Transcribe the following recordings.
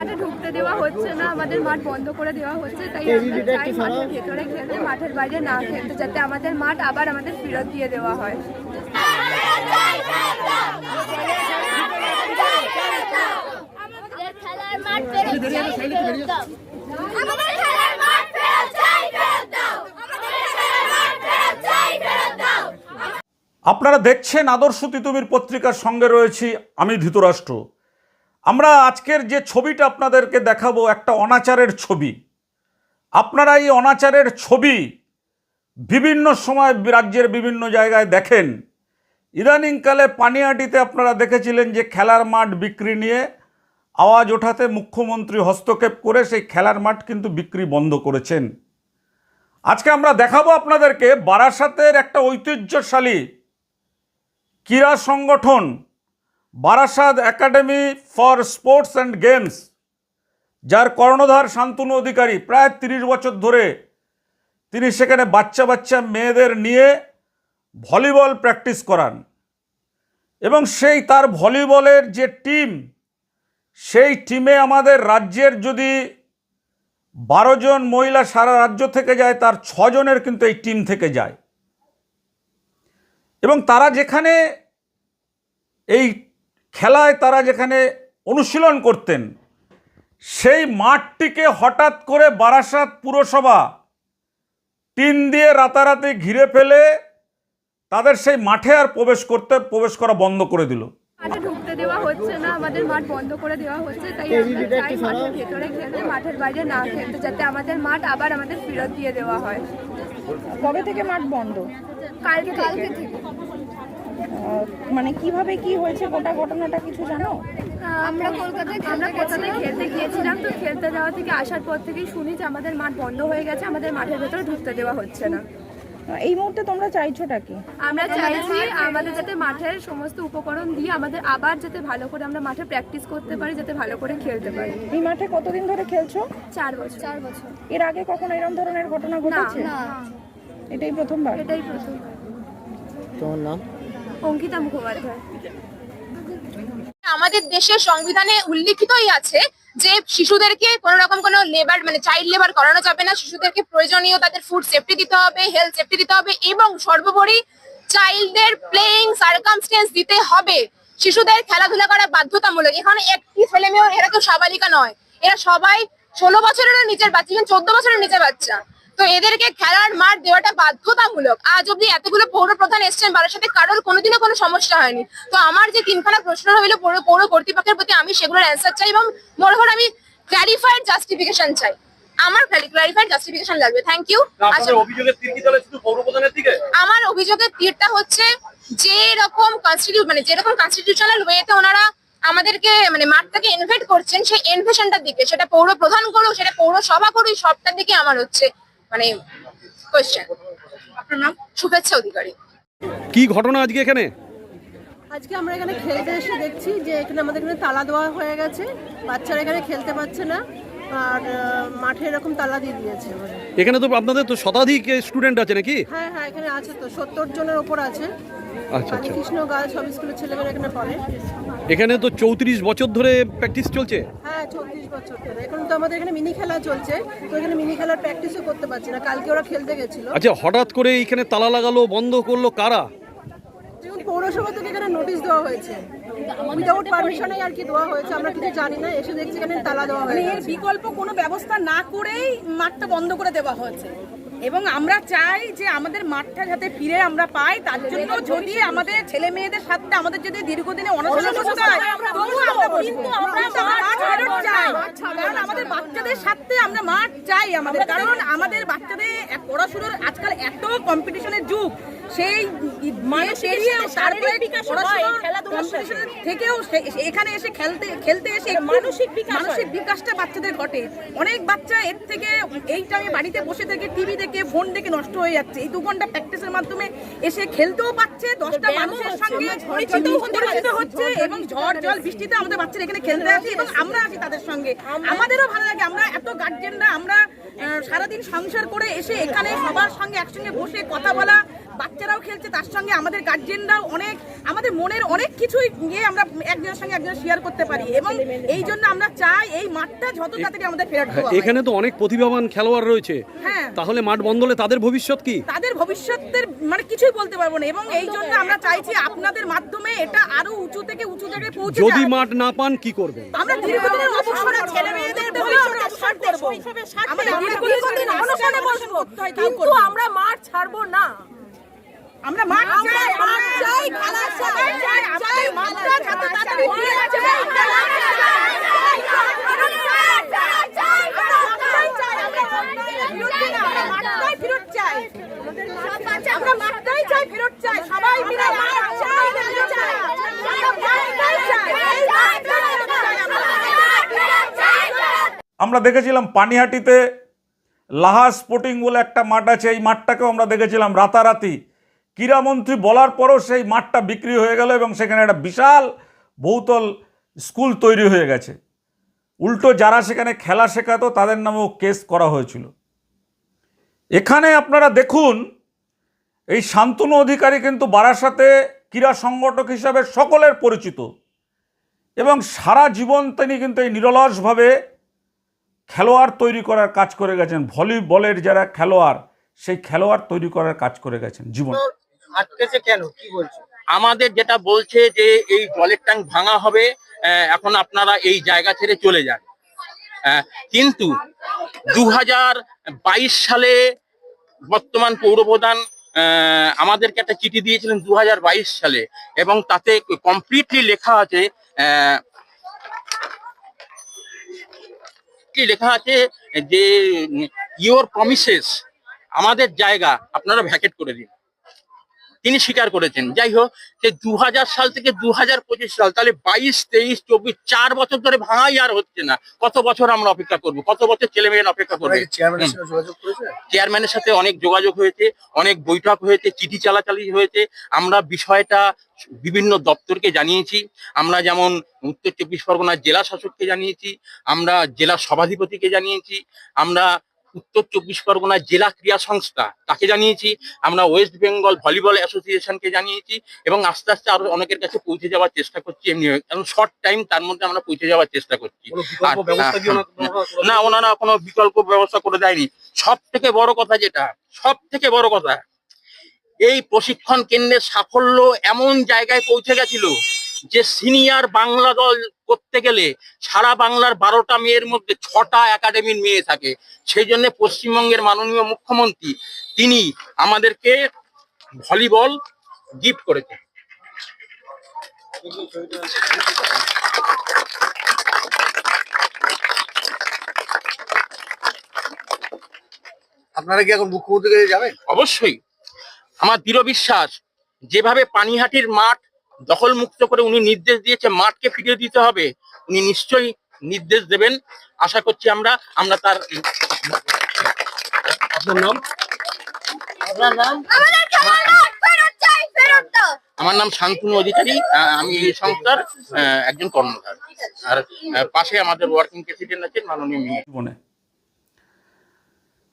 মাঠে ঢুকতে দেওয়া হচ্ছে না আমাদের মাঠ বন্ধ করে দেওয়া হচ্ছে তাই আমরা চাই মাঠের ভেতরে খেলতে মাঠের বাইরে না খেলতে যাতে আমাদের মাঠ আবার আমাদের ফেরত দিয়ে দেওয়া হয়। আমাদের খেলার মাঠ ফেরত চাই ফেরত দাও আমাদের খেলার মাঠ ফেরত চাই ফেরত দাও আমাদের খেলার মাঠ ফেরত চাই ফেরত দাও আপনারা দেখছেন আদর্শ তিতুমির পত্রিকার সঙ্গে রয়েছি আমি ধৃতরাষ্ট্র। আমরা আজকের যে ছবিটা আপনাদেরকে দেখাবো একটা অনাচারের ছবি। আপনারা এই অনাচারের ছবি বিভিন্ন সময় রাজ্যের বিভিন্ন জায়গায় দেখেন। ইদানিংকালে পানিহাটিতে আপনারা দেখেছিলেন যে খেলার মাঠ বিক্রি নিয়ে আওয়াজ ওঠাতে মুখ্যমন্ত্রী হস্তক্ষেপ করে সেই খেলার মাঠ কিন্তু বিক্রি বন্ধ করেছেন। আজকে আমরা দেখাবো আপনাদেরকে বারাসাতের একটা ঐতিহ্যশালী ক্রীড়া সংগঠন Barasat academy for sports and games, যার কর্ণধার শান্তনু অধিকারী, প্রায় তিরিশ বছর ধরে তিনি সেখানে বাচ্চা বাচ্চা মেয়েদের নিয়ে ভলিবল প্র্যাকটিস করান। এবং সেই তার ভলিবলের যে টিম, সেই টিমে আমাদের রাজ্যের যদি বারো জন মহিলা সারা রাজ্য থেকে যায়, তার ছজনের কিন্তু এই টিম থেকে যায়। এবং তারা যেখানে এই খেলায় তারা যেখানে অনুশীলন করতেন সেই মাঠটিকে হঠাৎ করে বারাসাত পুরসভা টিন দিয়ে রাতারাতি ঘিরে ফেলে তাদের সেই মাঠে আর প্রবেশ করতে প্রবেশ করা বন্ধ করে দিল। ঢুকতে দেওয়া হচ্ছে না আমাদের মাঠ বন্ধ করে দেওয়া হচ্ছে তাই আমরা চাই মাঠের ভেতরে খেলতে মাঠের বাইরে না খেলতে যাতে আমাদের মাঠ আবার আমাদের ফেরত দিয়ে দেওয়া হয়। কবে থেকে মাঠ বন্ধ? কালকে কালকে থেকে। মানে কীভাবে কি হয়েছে গোটা ঘটনাটা কিছু জানো? আমরা কলকাতায় আমরা কলকাতায় খেলতে গিয়েছিলাম তো খেলতে যাওয়া থেকে আসার পর থেকেই শুনি যে আমাদের মাঠ বন্ধ হয়ে গেছে আমাদের মাঠের ভেতরে ঢুকতে দেওয়া হচ্ছে না। এই মুহূর্তে তোমরা চাইছোটা কি? আমরা চাইছি আমাদের যাতে মাঠের সমস্ত উপকরণ দিয়ে আমাদের আবার যাতে ভালো করে আমরা মাঠে প্র্যাকটিস করতে পারি যাতে ভালো করে খেলতে পারি। এই মাঠে কতদিন ধরে খেলছো? চার বছর। চার বছর। এর আগে কখনো এরকম ধরনের ঘটনা ঘটেছে? না। এটাই প্রথমবার? এটাই প্রথম। তোমার নাম? অঙ্কিতা মুখোপাধ্যায়। আমাদের দেশের সংবিধানে উল্লিখিতই আছে যে শিশুদেরকে কোন রকম কোনো লেবার মানে চাইল্ড লেবার করানো যাবে না। শিশুদেরকে প্রয়োজনীয় তাদের ফুড সেফটি দিতে হবে হেলথ সেফটি দিতে হবে এবং সর্বোপরি চাইল্ডদের প্লেইং সার্কামস্টেন্স দিতে হবে। শিশুদের খেলাধুলা করা বাধ্যতামূলক। এখানে একটি ছেলে মেয়েও এরা কেউ সাবালিকা নয়। এরা সবাই ষোলো বছরেরও নিচের বাচ্চা চোদ্দ বছরের নিচে বাচ্চা। তো এদেরকে খেলার মাঠ দেওয়াটা বাধ্যতামূলক। আজ অব্দি এতগুলো পৌর প্রধান এসছেন বারের সাথে কারোর কোনোদিনও কোনো সমস্যা হয়নি। তো আমার যে তিনখানা প্রশ্ন রইল পৌর পৌর কর্তৃপক্ষের প্রতি আমি সেগুলোর অ্যান্সার চাই এবং মনে মোরহর আমি ক্ল্যারিফাইড জাস্টিফিকেশন চাই। আমার ক্ল্যারিফাইড জাস্টিফিকেশন লাগবে। থ্যাংক ইউ প্রধানের দিকে? আমার অভিযোগের তীরটা হচ্ছে যে রকম কনস্টিটিউট মানে যেরকম কনস্টিটিউশনাল ওয়েতে ওনারা আমাদেরকে মানে মাঠটাকে ইনভাইট করছেন সেই ইনভেশনটার দিকে। সেটা পৌর প্রধান করুক সেটা পৌরসভা করুক সবটার দিকে আমার হচ্ছে মানে কোয়েশ্চেন আপনার নাম? শুভেচ্ছা অধিকারী। কি ঘটনা আজকে এখানে? আজকে আমরা এখানে খেলতে এসে দেখছি যে এখানে আমাদের এখানে তালা দেওয়া হয়ে গেছে। বাচ্চারা এখানে খেলতে পারছে না। আর মাঠে এরকম তালা দিয়ে দিয়েছে এখানে তো আপনাদের তো শতাধিক স্টুডেন্ট আছে নাকি? হ্যাঁ হ্যাঁ এখানে আছে তো। সত্তর জনের ওপর আছে। আচ্ছা আচ্ছা। কৃষ্ণ গার্লস সব স্কুলের ছেলেমেয়েরা এখানে পড়ে। এখানে তো চৌত্রিশ বছর ধরে প্র্যাকটিস চলছে? হ্যাঁ চব্বিশ বছর ধরে। এখন তো আমাদের এখানে মিনি খেলা চলছে তো এখানে মিনি খেলার প্র্যাকটিসও করতে পারছি না। কালকে ওরা খেলতে গেছিল। আচ্ছা হঠাৎ করে এখানে তালা লাগালো বন্ধ করল কারা? পৌরসভা থেকে এখানে নোটিশ দেওয়া হয়েছে। উইদাউট পারমিশনে আর কি দেওয়া হয়েছে আমরা কিছু জানি না। এসে দেখছি এখানে তালা দেওয়া হয়েছে। এর বিকল্প কোনো ব্যবস্থা না করেই মাঠটা বন্ধ করে দেওয়া হয়েছে। এবং আমরা চাই যে আমাদের মাঠটা যাতে ফিরে আমরা পাই তার জন্য যদি আমাদের ছেলে মেয়েদের সাথে আমাদের যদি দীর্ঘদিনে অনশনে বসতে হয় তবুও আমরা বসবো। কিন্তু আমরা মাঠ ফেরত চাই। কারণ আমাদের বাচ্চাদের সাথে আমরা মাঠ চাই আমাদের। কারণ আমাদের বাচ্চাদের পড়াশুনোর আজকাল এত কম্পিটিশনের যুগ। সেই মানে পেরিয়ে তারপরে থেকেও এখানে এসে খেলতে খেলতে এসে মানসিক বিকাশ মানসিক বিকাশটা বাচ্চাদের ঘটে। অনেক বাচ্চা এর থেকে এই টাইমে বাড়িতে বসে থেকে টিভি দেখে ফোন দেখে নষ্ট হয়ে যাচ্ছে। এই দু ঘণ্টা প্র্যাকটিসের মাধ্যমে এসে খেলতেও পাচ্ছে দশটা মানুষের সঙ্গে পরিচিত হচ্ছে এবং ঝড় জল বৃষ্টিতে আমাদের বাচ্চারা এখানে খেলতে আসে এবং আমরা আছি তাদের সঙ্গে। আমাদেরও ভালো লাগে। আমরা এত গার্জেনরা আমরা সারাদিন সংসার করে এসে এখানে সবার সঙ্গে একসঙ্গে বসে কথা বলা বাচ্চারাও খেলছে তার সঙ্গে আমাদের গার্জেনরাও অনেক আমাদের মনের অনেক কিছুই নিয়ে আমরা একজনের সঙ্গে একজন শেয়ার করতে পারি। এবং এই জন্য আমরা চাই এই মাঠটা যত তাড়াতাড়ি আমাদের ফেরত এখানে তো অনেক প্রতিভাবান খেলোয়াড় রয়েছে। হ্যাঁ। তাহলে মাঠ বন্ধ হলে তাদের ভবিষ্যৎ কি? তাদের ভবিষ্যতের মানে কিছুই বলতে পারব না। এবং এই জন্য আমরা চাইছি আপনাদের মাধ্যমে এটা আরও উঁচু থেকে উঁচু জায়গায় পৌঁছে যদি মাঠ না পান কি করবেন? আমরা দীর্ঘদিনের অবসরে ছেলে মেয়েদের অবসর করব। আমরা দীর্ঘদিন অনশনে বসবো কিন্তু আমরা মাঠ ছাড়বো না। আমরা মাঠ চাই মাঠ চাই খেলা চাই মাঠটা যত তাড়াতাড়ি ফিরে চাই আমরা মাঠটাই চাই ফেরত চাই সবাই মিলে মাঠ চাই ফেরত চাই আমরা মাঠটাই চাই এই চাই আমরা আমরা দেখেছিলাম পানিহাটিতে লাহা স্পোর্টিং বলে একটা মাঠ আছে এই মাঠটাকেও আমরা দেখেছিলাম রাতারাতি ক্রীড়ামন্ত্রী বলার পরও সেই মাঠটা বিক্রি হয়ে গেল এবং সেখানে একটা বিশাল বহুতল স্কুল তৈরি হয়ে গেছে। উল্টো যারা সেখানে খেলা শেখাতো তাদের নামেও কেস করা হয়েছিল। এখানে আপনারা দেখুন, এই শান্তনু অধিকারী কিন্তু বারাসাতে ক্রীড়া সংগঠক হিসাবে সকলের পরিচিত এবং সারা জীবন তিনি কিন্তু এই নিরলসভাবে খেলোয়াড় তৈরি করার কাজ করে গেছেন। ভলিবলের যারা খেলোয়াড়, সেই খেলোয়াড় তৈরি করার কাজ করে গেছেন জীবন। আটকেছে কেন? কি বলছো? আমাদের যেটা বলছে যে এই জলের ট্যাঙ্ক ভাঙা হবে এখন আপনারা এই জায়গা ছেড়ে চলে যান। কিন্তু দু হাজার বাইশ সালে বর্তমান পৌরপ্রধান আমাদেরকে একটা চিঠি দিয়েছিলেন দু হাজার বাইশ সালে, এবং তাতে কমপ্লিটলি লেখা আছে কি লেখা আছে যে ইওর প্রমিসেস আমাদের জায়গা, আপনারা ভ্যাকেট করে দিন। তিনি স্বীকার করেছেন। যাই হোক সে দু সাল থেকে দু পঁচিশ সাল তাহলে বাইশ তেইশ চব্বিশ চার বছর ধরে ভাঙাই আর হচ্ছে না। কত বছর আমরা অপেক্ষা করব? কত বছর ছেলে মেয়েরা অপেক্ষা করবে? চেয়ারম্যানের সাথে অনেক যোগাযোগ হয়েছে অনেক বৈঠক হয়েছে চিঠি চালাচালি হয়েছে। আমরা বিষয়টা বিভিন্ন দপ্তরকে জানিয়েছি। আমরা যেমন উত্তর চব্বিশ পরগনার জেলা শাসককে জানিয়েছি আমরা জেলা সভাধিপতিকে জানিয়েছি আমরা উত্তর চব্বিশ পরগনা জেলা ক্রীড়া সংস্থা তাকে জানিয়েছি। আমরা ওয়েস্ট বেঙ্গল ভলিবল অ্যাসোসিয়েশনকে জানিয়েছি এবং আস্তে আস্তে আরও অনেকের কাছে পৌঁছে যাওয়ার চেষ্টা করছি এমনি। কারণ শর্ট টাইম তার মধ্যে আমরা পৌঁছে যাওয়ার চেষ্টা করছি। হ্যাঁ, করে না ওনারা কোনো বিকল্প ব্যবস্থা করে দেয়নি। সব থেকে বড় কথা যেটা সব থেকে বড় কথা এই প্রশিক্ষণ কেন্দ্রের সাফল্য এমন জায়গায় পৌঁছে গেছিল যে সিনিয়র বাংলা দল করতে গেলে সারা বাংলার বারোটা মেয়ের মধ্যে ছটা একাডেমির মেয়ে থাকে। সেই জন্য পশ্চিমবঙ্গের মাননীয় মুখ্যমন্ত্রী তিনি আমাদেরকে ভলিবল গিফট করেছেন। আপনারা কি এখন মুখ্যমন্ত্রীর কাছে যাবেন? অবশ্যই। আমার দৃঢ় বিশ্বাস যেভাবে পানিহাটির মাঠ দখল মুক্ত করে উনি নির্দেশ দিয়েছে মাঠকে ফিরিয়ে দিতে হবে। উনি নিশ্চয়ই নির্দেশ দেবেন। আশা করছি আমরা আমরা তার আপনার নাম? ফেরত দাও। আমার নাম শান্তনু অধিকারী আমি এই সংস্থার একজন কর্মধার আর পাশে আমাদের ওয়ার্কিং প্রেসিডেন্ট আছেন মাননীয় মেয়ে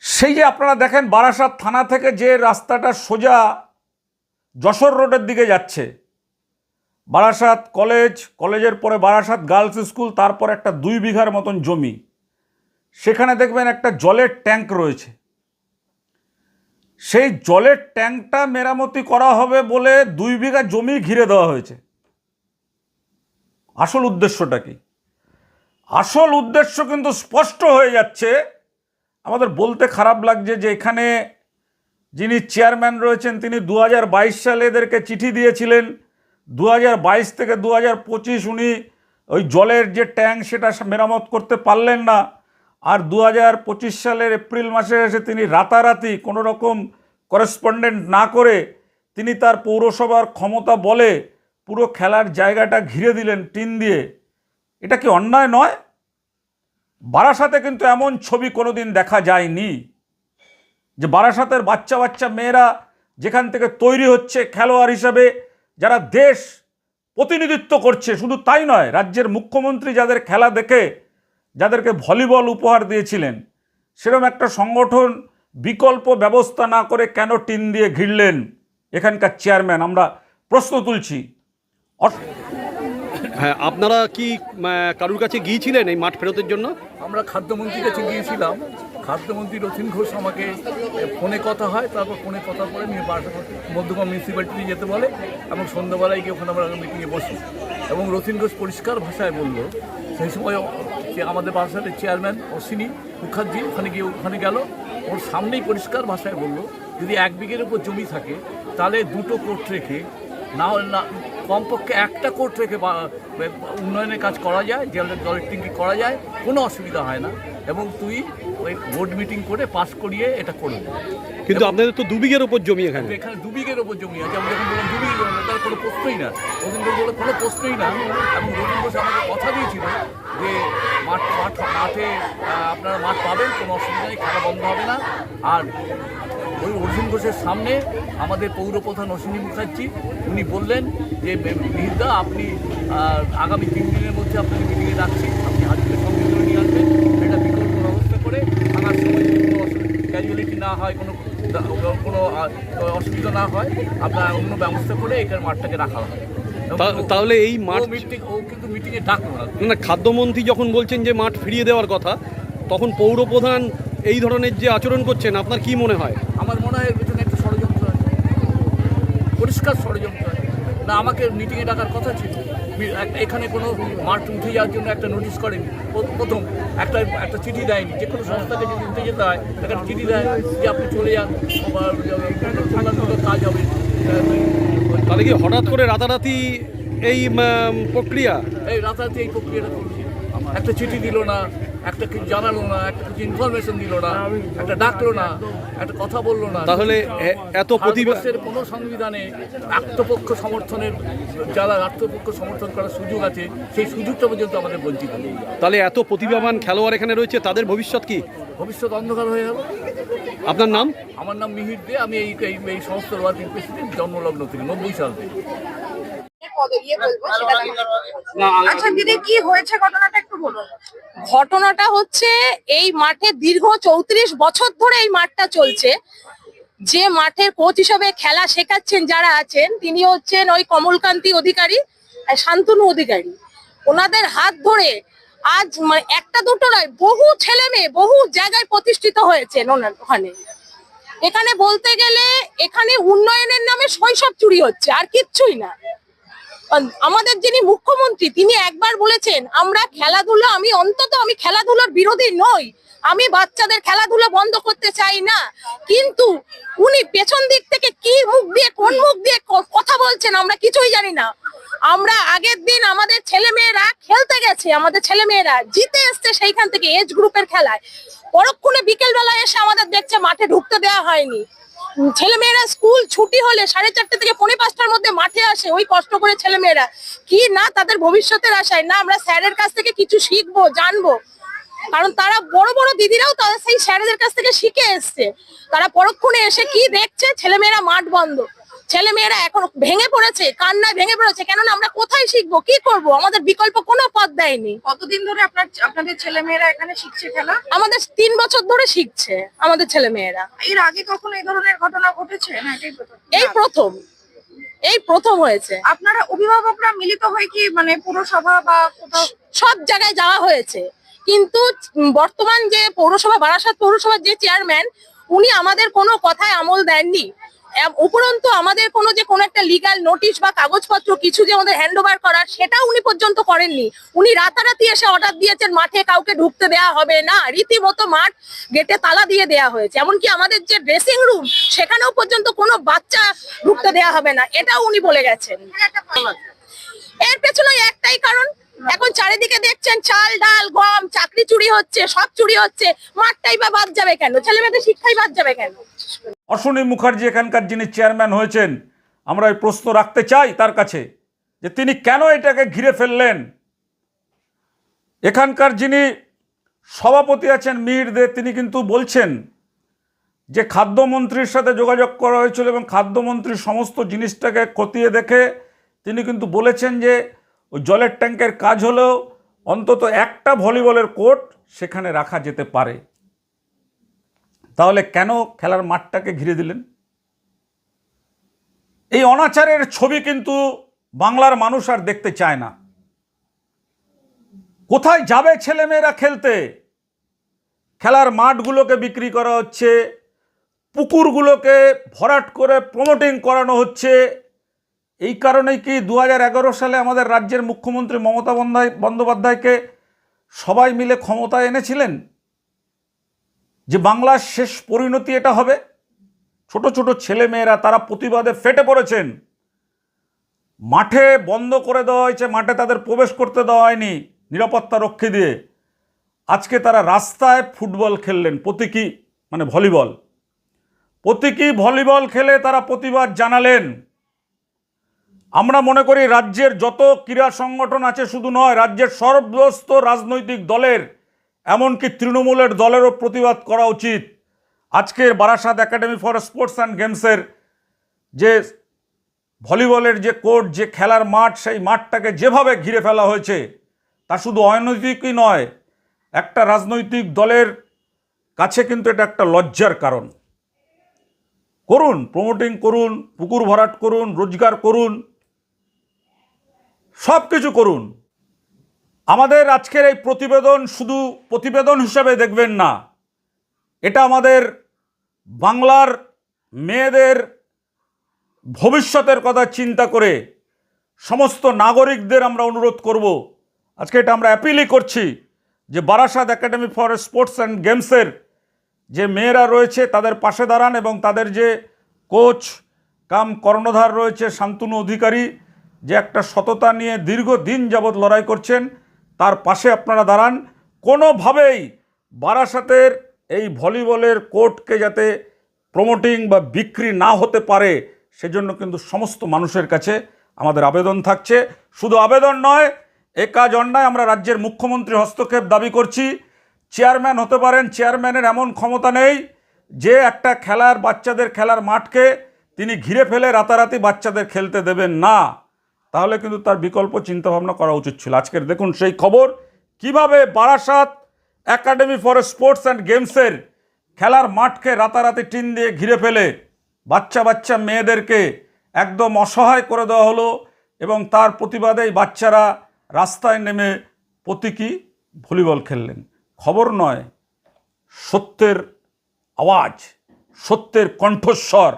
সেই যে আপনারা দেখেন বারাসাত থানা থেকে যে রাস্তাটা সোজা যশোর রোডের দিকে যাচ্ছে বারাসাত কলেজ, কলেজের পরে বারাসাত গার্লস স্কুল, তারপর একটা দুই বিঘার মতন জমি। সেখানে দেখবেন একটা জলের ট্যাঙ্ক রয়েছে। সেই জলের ট্যাঙ্কটা মেরামতি করা হবে বলে দুই বিঘা জমি ঘিরে দেওয়া হয়েছে। আসল উদ্দেশ্যটা কি? আসল উদ্দেশ্য কিন্তু স্পষ্ট হয়ে যাচ্ছে। আমাদের বলতে খারাপ লাগছে যে এখানে যিনি চেয়ারম্যান রয়েছেন, তিনি দু হাজার বাইশ সালে এদেরকে চিঠি দিয়েছিলেন। দু হাজার বাইশ থেকে দু উনি ওই জলের যে ট্যাঙ্ক সেটা মেরামত করতে পারলেন না। আর দু সালের এপ্রিল মাসে এসে তিনি রাতারাতি কোনো রকম করেসপন্ডেন্ট না করে তিনি তার পৌরসভার ক্ষমতা বলে পুরো খেলার জায়গাটা ঘিরে দিলেন টিন দিয়ে। এটা কি অন্যায় নয়? বারাসাতে কিন্তু এমন ছবি কোনোদিন দেখা যায়নি যে বারাসাতের বাচ্চা বাচ্চা মেয়েরা যেখান থেকে তৈরি হচ্ছে খেলোয়াড় হিসাবে যারা দেশ প্রতিনিধিত্ব করছে শুধু তাই নয় রাজ্যের মুখ্যমন্ত্রী যাদের খেলা দেখে যাদেরকে ভলিবল উপহার দিয়েছিলেন সেরকম একটা সংগঠন বিকল্প ব্যবস্থা না করে কেন টিন দিয়ে ঘিরলেন এখানকার চেয়ারম্যান? আমরা প্রশ্ন তুলছি। অস- হ্যাঁ আপনারা কি কারুর কাছে গিয়েছিলেন এই মাঠ ফেরতের জন্য? আমরা খাদ্যমন্ত্রীর কাছে গিয়েছিলাম। খাদ্যমন্ত্রী রথিন ঘোষ আমাকে ফোনে কথা হয়, তারপর ফোনে কথা বলে নিয়ে মধ্যগঞ্জ মিউনিসিপ্যালিটি যেতে বলে এবং সন্ধ্যাবেলায় গিয়ে ওখানে আমরা মিটিংয়ে বসি। এবং রথিন ঘোষ পরিষ্কার ভাষায় বলল, সেই সময় আমাদের বাসার চেয়ারম্যান অশ্বিনী মুখার্জি ওখানে গিয়ে ওখানে গেল, ওর সামনেই পরিষ্কার ভাষায় বলল, যদি এক বিঘের উপর জমি থাকে, তাহলে দুটো কোর্ট রেখে, না না, কমপক্ষে একটা কোর্ট রেখে উন্নয়নের কাজ করা যায়, জলের জলের ট্যাঙ্কি করা যায়, কোনো অসুবিধা হয় না। এবং তুই ওই বোর্ড মিটিং করে পাস করিয়ে এটা করবি। কিন্তু আপনাদের তো দু বিঘের ওপর জমি এখানে। এখানে দু বিঘের ওপর জমি আছে আমি যখন বললাম দু বিঘের জমি তার কোনো প্রশ্নই না। ঘোষ বলে কোনো প্রশ্নই না। এবং রবীন্দ্র ঘোষ আমাকে কথা দিয়েছিল যে মাঠ মাঠ মাঠে আপনারা মাঠ পাবেন কোনো অসুবিধা নেই খেলা বন্ধ হবে না। আর ওই অর্জুন ঘোষের সামনে আমাদের পৌরপ্রধান অশ্বিনী মুখার্জি উনি বললেন যে মিহিরদা আপনি আগামী তিন দিনের মধ্যে আপনাকে মিটিংয়ে ডাকছি আপনি হাজিদের সঙ্গে করে নিয়ে আসবেন এটা বিকল্প ব্যবস্থা করে আনার সময় যদি কোনো ক্যাজুয়ালিটি না হয় কোনো কোনো অসুবিধা না হয় আপনার অন্য ব্যবস্থা করে এখানে মাঠটাকে রাখা হয়। তাহলে এই মাঠ মিটিং ও কিন্তু মিটিংয়ে ডাকলো না। না খাদ্যমন্ত্রী যখন বলছেন যে মাঠ ফিরিয়ে দেওয়ার কথা তখন পৌরপ্রধান এই ধরনের যে আচরণ করছেন আপনার কি মনে হয়? আমার মনে হয় এর পেছনে একটা ষড়যন্ত্র। আছে পরিষ্কার ষড়যন্ত্র। আছে না আমাকে মিটিংয়ে ডাকার কথা ছিল। এখানে কোনো মাঠ উঠে যাওয়ার জন্য একটা নোটিশ করেনি। প্র- প্রথম একটা একটা চিঠি দেয়নি। যে কোনো সংস্থাকে যদি উঠে যেতে হয় একটা চিঠি দেয় যে আপনি চলে যান কাজ হবে। তাহলে কি হঠাৎ করে রাতারাতি এই প্রক্রিয়া? এই রাতারাতি এই প্রক্রিয়াটা একটা চিঠি দিল না একটা কিছু জানালো না একটা কিছু ইনফরমেশন দিল না একটা ডাকলো না একটা কথা বলল না। তাহলে এত ভারতবর্ষের কোনো সংবিধানে আত্মপক্ষ সমর্থনের যারা আত্মপক্ষ সমর্থন করার সুযোগ আছে সেই সুযোগটা পর্যন্ত আমাদের বঞ্চিত তাহলে এত প্রতিভাবান খেলোয়াড় এখানে রয়েছে তাদের ভবিষ্যৎ কি? ভবিষ্যৎ অন্ধকার হয়ে গেল আপনার নাম? আমার নাম মিহির দে আমি এই এই- এই সংস্থার ওয়ার্কিং প্রেসিডেন্ট জন্মলগ্ন থেকে নব্বই সাল থেকে। আচ্ছা দিদি কি হয়েছে ঘটনাটা একটু বলুন। ঘটনাটা হচ্ছে এই মাঠে দীর্ঘ চৌত্রিশ বছর ধরে এই মাঠটা চলছে। যে মাঠের কোচ হিসাবে খেলা শেখাচ্ছেন যারা আছেন তিনি হচ্ছেন ওই কমলকান্তি অধিকারী আর শান্তনু অধিকারী। ওনাদের হাত ধরে আজ মানে একটা দুটো নয় বহু ছেলে মেয়ে বহু জায়গায় প্রতিষ্ঠিত হয়েছেন ওনার ওখানে। এখানে বলতে গেলে এখানে উন্নয়নের নামে শৈশব চুরি হচ্ছে আর কিচ্ছুই না। আমাদের যিনি মুখ্যমন্ত্রী, তিনি একবার বলেছেন, আমরা খেলাধুলো, আমি অন্তত আমি খেলাধুলোর বিরোধী নই। আমি বাচ্চাদের খেলাধুলো বন্ধ করতে চাই না। কিন্তু উনি পেছন দিক থেকে কি মুখ দিয়ে, কোন মুখ দিয়ে কথা বলছেন আমরা কিছুই জানি না। আমরা আগের দিন আমাদের ছেলে মেয়েরা খেলতে গেছে, আমাদের ছেলে মেয়েরা জিতে এসছে সেইখান থেকে এজ গ্রুপের খেলায়। পরক্ষণে বিকেল বেলা এসে আমাদের দেখছে মাঠে ঢুকতে দেওয়া হয়নি। ছেলে মেয়েরা স্কুল ছুটি হলে সাড়ে চারটে থেকে পৌনে পাঁচটার মধ্যে মাঠে আসে, ওই কষ্ট করে ছেলে মেয়েরা কি না তাদের ভবিষ্যতের আশায়, না আমরা স্যারের কাছ থেকে কিছু শিখব, জানব। কারণ তারা বড় বড় দিদিরাও তারা সেই স্যারেদের কাছ থেকে শিখে এসছে। তারা পরক্ষণে এসে কি দেখছে? ছেলেমেয়েরা মাঠ বন্ধ। ছেলে মেয়েরা এখন ভেঙে পড়েছে কান্নায় ভেঙে পড়েছে কেননা আমরা কোথায় শিখব কি করব? আমাদের বিকল্প কোনো পথ দেয়নি। কতদিন ধরে আপনার আপনাদের ছেলে মেয়েরা এখানে শিখছে খেলা? আমাদের তিন বছর ধরে শিখছে আমাদের ছেলে মেয়েরা এর আগে কখনো এই ধরনের ঘটনা ঘটেছে? না এটাই প্রথম। এই প্রথম। এই প্রথম হয়েছে। আপনারা অভিভাবকরা মিলিত হয়ে কি মানে পুরসভা বা কোথাও সব জায়গায় যাওয়া হয়েছে। কিন্তু বর্তমান যে পৌরসভা বারাসাত পৌরসভার যে চেয়ারম্যান উনি আমাদের কোনো কথায় আমল দেননি। উপরন্তু আমাদের কোনো যে কোনো একটা লিগাল নোটিশ বা কাগজপত্র, কিছু যে আমাদের হ্যান্ড ওভার করার, সেটাও উনি পর্যন্ত করেননি। উনি রাতারাতি এসে অর্ডার দিয়েছেন, মাঠে কাউকে ঢুকতে দেওয়া হবে না। রীতিমতো মাঠ গেটে তালা দিয়ে দেওয়া হয়েছে। এমনকি আমাদের যে ড্রেসিং রুম সেখানেও পর্যন্ত কোনো বাচ্চা ঢুকতে দেওয়া হবে না। এটাও উনি বলে গেছেন। এর পেছনে একটাই কারণ, এখন চারিদিকে দেখছেন চাল, ডাল, গম, চাকরি চুরি হচ্ছে, সব চুরি হচ্ছে। মাঠটাই বা বাদ যাবে কেন? ছেলে মেয়েদের শিক্ষাই বাদ যাবে কেন? অশ্বনী মুখার্জি এখানকার যিনি চেয়ারম্যান হয়েছেন, আমরা এই প্রশ্ন রাখতে চাই তার কাছে যে তিনি কেন এটাকে ঘিরে ফেললেন? এখানকার যিনি সভাপতি আছেন মিহির দে, তিনি কিন্তু বলছেন যে খাদ্যমন্ত্রীর সাথে যোগাযোগ করা হয়েছিল এবং খাদ্যমন্ত্রীর সমস্ত জিনিসটাকে খতিয়ে দেখে তিনি কিন্তু বলেছেন যে ওই জলের ট্যাঙ্কের কাজ হলেও অন্তত একটা ভলিবলের কোর্ট সেখানে রাখা যেতে পারে। তাহলে কেন খেলার মাঠটাকে ঘিরে দিলেন? এই অনাচারের ছবি কিন্তু বাংলার মানুষ আর দেখতে চায় না। কোথায় যাবে ছেলেমেয়েরা খেলতে? খেলার মাঠগুলোকে বিক্রি করা হচ্ছে, পুকুরগুলোকে ভরাট করে প্রমোটিং করানো হচ্ছে। এই কারণেই কি দু হাজার এগারো সালে আমাদের রাজ্যের মুখ্যমন্ত্রী মমতা বন্দ্যোপাধ্যায় বন্দ্যোপাধ্যায়কে সবাই মিলে ক্ষমতায় এনেছিলেন? যে বাংলার শেষ পরিণতি এটা হবে। ছোট ছোট ছেলে মেয়েরা তারা প্রতিবাদে ফেটে পড়েছেন। মাঠে বন্ধ করে দেওয়া হয়েছে, মাঠে তাদের প্রবেশ করতে দেওয়া হয়নি নিরাপত্তা রক্ষী দিয়ে। আজকে তারা রাস্তায় ফুটবল খেললেন, প্রতীকী মানে ভলিবল। প্রতীকী ভলিবল খেলে তারা প্রতিবাদ জানালেন। আমরা মনে করি রাজ্যের যত ক্রীড়া সংগঠন আছে শুধু নয়, রাজ্যের সর্বস্ত রাজনৈতিক দলের এমনকি তৃণমূলের দলেরও প্রতিবাদ করা উচিত। আজকের Barasat academy for sports and গেমসের যে ভলিবলের যে কোর্ট, যে খেলার মাঠ, সেই মাঠটাকে যেভাবে ঘিরে ফেলা হয়েছে, তা শুধু অনৈতিকই নয়, একটা রাজনৈতিক দলের কাছে কিন্তু এটা একটা লজ্জার কারণ। করুন প্রমোটিং করুন, পুকুর ভরাট করুন, রোজগার করুন সব কিছু করুন। আমাদের আজকের এই প্রতিবেদন শুধু প্রতিবেদন হিসাবে দেখবেন না, এটা আমাদের বাংলার মেয়েদের ভবিষ্যতের কথা চিন্তা করে সমস্ত নাগরিকদের আমরা অনুরোধ করব। আজকে এটা আমরা অ্যাপিলই করছি যে Barasat academy for sports and গেমসের যে মেয়েরা রয়েছে, তাদের পাশে দাঁড়ান এবং তাদের যে কোচ কাম কর্ণধার রয়েছে শান্তনু অধিকারী, যে একটা সততা নিয়ে দীর্ঘদিন যাবৎ লড়াই করছেন তার পাশে আপনারা দাঁড়ান। কোনোভাবেই বারাসাতের এই ভলিবলের কোর্টকে যাতে প্রমোটিং বা বিক্রি না হতে পারে, সেজন্য কিন্তু সমস্ত মানুষের কাছে আমাদের আবেদন থাকছে। শুধু আবেদন নয়, এ কাজ অন্যায় আমরা রাজ্যের মুখ্যমন্ত্রী হস্তক্ষেপ দাবি করছি। চেয়ারম্যান হতে পারেন, চেয়ারম্যানের এমন ক্ষমতা নেই যে একটা খেলার বাচ্চাদের খেলার মাঠকে তিনি ঘিরে ফেলে রাতারাতি বাচ্চাদের খেলতে দেবেন না। তাহলে কিন্তু তার বিকল্প চিন্তাভাবনা করা উচিত ছিল। আজকের দেখুন সেই খবর, কীভাবে Barasat academy for sports and গেমসের খেলার মাঠকে রাতারাতি টিন দিয়ে ঘিরে ফেলে বাচ্চা বাচ্চা মেয়েদেরকে একদম অসহায় করে দেওয়া হলো এবং তার প্রতিবাদেই বাচ্চারা রাস্তায় নেমে প্রতীকী ভলিবল খেললেন। খবর নয়, সত্যের আওয়াজ, সত্যের কণ্ঠস্বর।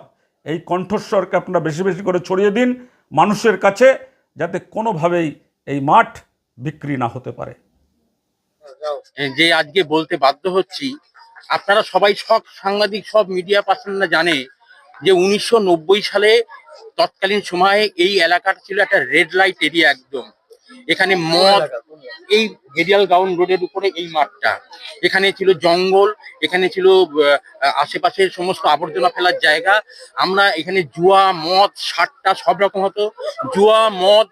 এই কণ্ঠস্বরকে আপনারা বেশি বেশি করে ছড়িয়ে দিন। মানুষের কাছে যাতে কোনোভাবেই এই মাঠ বিক্রি না হতে পারে। যে আজকে বলতে বাধ্য হচ্ছি, আপনারা সবাই সব সাংবাদিক, সব মিডিয়া পার্সনরা জানে যে উনিশশো নব্বই সালে তৎকালীন সময়ে এই এলাকাটা ছিল একটা রেড লাইট এরিয়া একদম। এখানে মদ এই গেরিয়াল গ্রাউন্ড রোডের উপরে এই মাঠটা। এখানে ছিল জঙ্গল এখানে ছিল আশেপাশের সমস্ত আবর্জনা ফেলার জায়গা। আমরা এখানে জুয়া মদ সাতটা সব রকম হতো। জুয়া মদ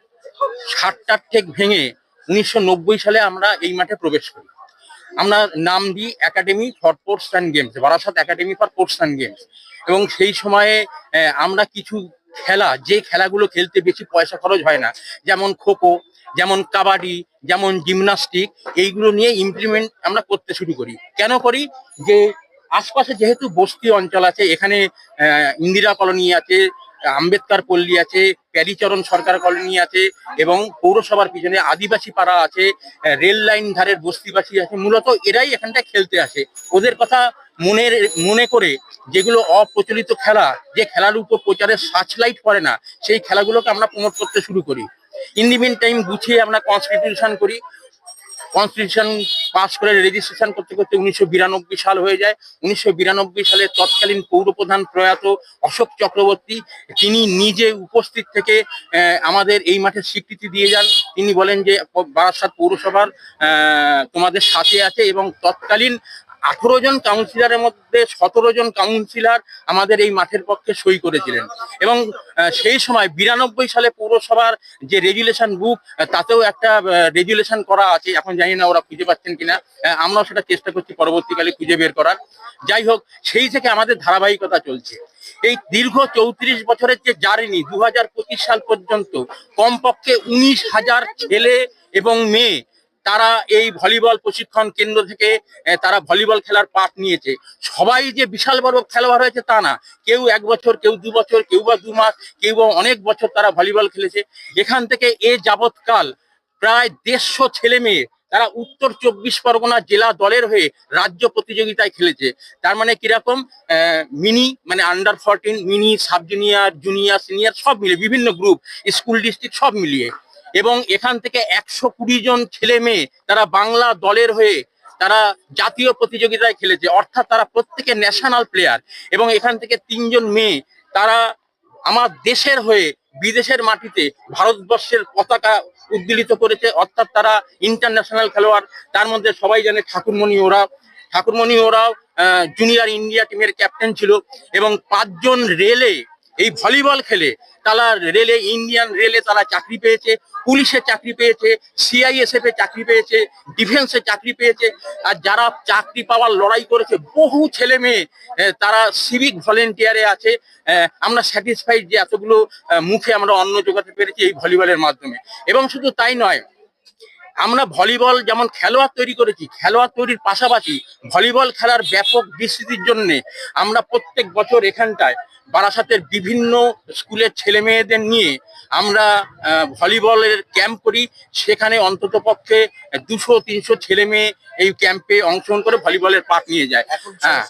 সাতটার ঠেক ভেঙে উনিশশো নব্বই সালে আমরা এই মাঠে প্রবেশ করি। আমরা নাম দিই academy for sports and games Barasat academy for sports and games এবং সেই সময়ে আহ, আমরা কিছু খেলা যে খেলাগুলো খেলতে বেশি পয়সা খরচ হয় না যেমন খোখো যেমন কাবাডি, যেমন জিমনাস্টিক এইগুলো নিয়ে ইমপ্লিমেন্ট আমরা করতে শুরু করি। কেন করি? যে আশপাশে যেহেতু বস্তি অঞ্চল আছে, এখানে ইন্দিরা কলোনি আছে, আম্বেদকর পল্লী আছে, প্যারিচরণ সরকার কলোনি আছে, এবং পৌরসভার পিছনে আদিবাসী পাড়া আছে রেল লাইন ধারের বস্তিবাসী আছে, মূলত এরাই এখানটায় খেলতে আসে। ওদের কথা মনের মনে করে যেগুলো অপ্রচলিত খেলা, যে খেলার উপর প্রচারের সার্চ লাইট পড়ে না, সেই খেলাগুলোকে আমরা প্রমোট করতে শুরু করি। ইন দি টাইম গুছিয়ে আমরা কনস্টিটিউশন করি। কনস্টিটিউশন পাস করে রেজিস্ট্রেশন করতে করতে উনিশশো বিরানব্বই সাল হয়ে যায়। উনিশশো বিরানব্বই সালে তৎকালীন পৌরপ্রধান প্রয়াত অশোক চক্রবর্তী, তিনি নিজে উপস্থিত থেকে আমাদের এই মাঠে স্বীকৃতি দিয়ে যান। তিনি বলেন যে, বারাসাত পৌরসভার তোমাদের সাথে আছে এবং তৎকালীন আঠেরো জন কাউন্সিলরের মধ্যে সতেরো জন কাউন্সিলর আমাদের এই মাঠের পক্ষে সই করেছিলেন। এবং সেই সময় বিরানব্বই সালে পৌরসভার যে রেজুলেশন বুক তাতেও একটা রেজুলেশন করা আছে। এখন জানি না ওরা খুঁজে পাচ্ছেন কিনা। আমরাও সেটা চেষ্টা করছি পরবর্তীকালে খুঁজে বের করার। যাই হোক, সেই থেকে আমাদের ধারাবাহিকতা চলছে। এই দীর্ঘ চৌত্রিশ বছরের যে জার্নি দু হাজার পঁচিশ সাল পর্যন্ত কমপক্ষে উনিশ হাজার ছেলে এবং মেয়ে তারা এই ভলিবল প্রশিক্ষণ কেন্দ্র থেকে তারা ভলিবল খেলার পাঠ নিয়েছে। সবাই যে বিশাল বড় খেলোয়াড় হয়েছে তা না। কেউ এক বছর, কেউ দু বছর, কেউ বা দু মাস, কেউ বা অনেক বছর তারা ভলিবল খেলেছে। এখান থেকে এ যাবৎকাল প্রায় দেড়শো ছেলে মেয়ে তারা উত্তর চব্বিশ পরগনা জেলা দলের হয়ে রাজ্য প্রতিযোগিতায় খেলেছে। তার মানে কীরকম মিনি মানে under fourteen mini sub junior junior senior সব মিলিয়ে বিভিন্ন গ্রুপ স্কুল ডিস্ট্রিক্ট সব মিলিয়ে। এবং এখান থেকে একশো কুড়ি জন ছেলে মেয়ে তারা বাংলা দলের হয়ে তারা জাতীয় প্রতিযোগিতায় খেলেছে। অর্থাৎ তারা প্রত্যেকে ন্যাশনাল প্লেয়ার এবং এখান থেকে তিনজন মেয়ে তারা আমার দেশের হয়ে বিদেশের মাটিতে ভারতবর্ষের পতাকা উদ্দীলিত করেছে। অর্থাৎ তারা ইন্টারন্যাশনাল খেলোয়াড়। তার মধ্যে সবাই জানে ঠাকুরমণি ওরাও ঠাকুরমণি ওরাও জুনিয়র ইন্ডিয়া টিমের ক্যাপ্টেন ছিল এবং পাঁচজন রেলে এই ভলিবল খেলে তারা রেলে, ইন্ডিয়ান রেলে তারা চাকরি পেয়েছে পুলিশে চাকরি পেয়েছে সিআইএসএফ এ চাকরি পেয়েছে ডিফেন্সে চাকরি পেয়েছে। আর যারা চাকরি পাওয়ার লড়াই করেছে, বহু ছেলে মেয়ে তারা সিভিক ভলেন্টিয়ারে আছে। আমরা স্যাটিসফাইড যে এতগুলো মুখে আমরা অন্ন জোগাতে পেরেছি এই ভলিবলের মাধ্যমে। এবং শুধু তাই নয়, আমরা ভলিবল যেমন খেলোয়াড় তৈরি করেছি, খেলোয়াড় তৈরির পাশাপাশি ভলিবল খেলার ব্যাপক বিস্তৃতির জন্য আমরা প্রত্যেক বছর এখানটায় বারাসাতের বিভিন্ন স্কুলের ছেলে মেয়েদের নিয়ে আমরা ভলিবলের ক্যাম্প করি। সেখানে অন্তত পক্ষে দুশো তিনশো ছেলে মেয়ে এই ক্যাম্পে অংশগ্রহণ করে ভলিবলের পাঠ নিয়ে যায়। হ্যাঁ।